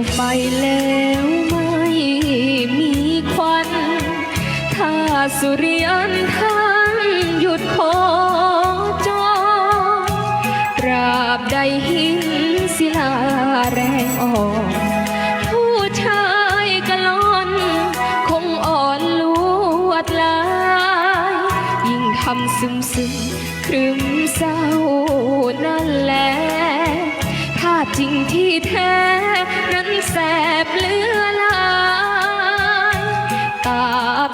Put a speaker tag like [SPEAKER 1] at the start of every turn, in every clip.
[SPEAKER 1] แล้วไม่มีควัน ถ้าสุริยันท่านหยุดโคจรตราบใดหินศิลาแรงอ่อนผู้ชายกะลอน คงอ่อนลวดลาย ยิ่งทำซึมซึมครึมเศร้านั่นแหละถ้าจริงที่แท้นั้น แสบเลือหลายตา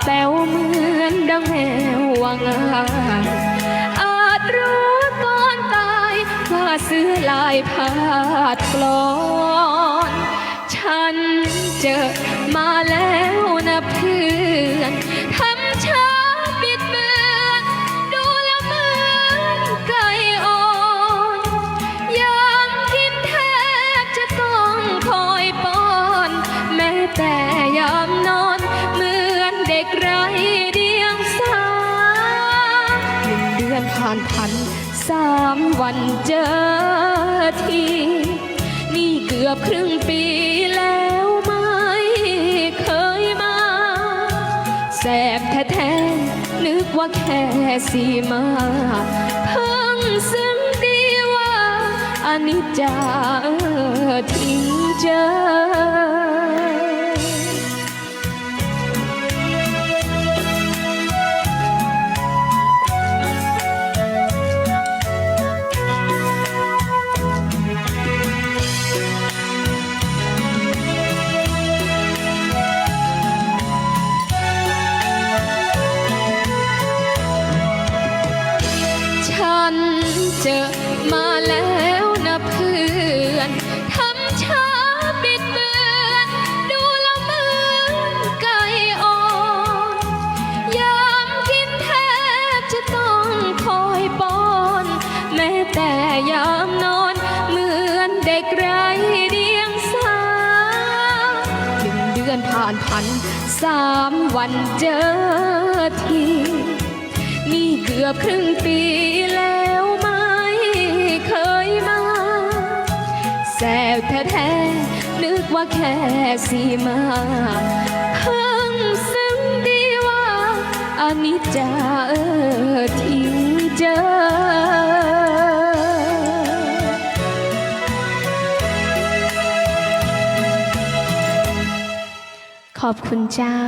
[SPEAKER 1] แป๋วเหมือนดังแมววังอาอาจรู้ตอนตายว่าเสื้อลายพาดกลอน ฉันเจอานพันสามวันเจอที นี่เกือบครึ่งปีแล้วไม่เคยมา แสบแท้ๆนึกว่าแค่สีมาเพิ่งซึ้งดีว่าอนิจจาทิ้งเจอ เจอมาแล้วนะเพื่อนทำช้าบิดเบือน ดูแล้วเหมือนไก่อ่อนยามกินแทบจะต้องคอยป้อน แม้แต่ยามนอนเหมือนเด็กไร้เดียงสาหนึ่งเดือนผ่านพันสามวันเจอทีนี่เกือบครึ่ง สบแท้ๆนึกว่าแค่สีมาเพิ่งซึ้งดีว่าอนิจจาเออทิ้งเจอ ขอบคุณเจ้า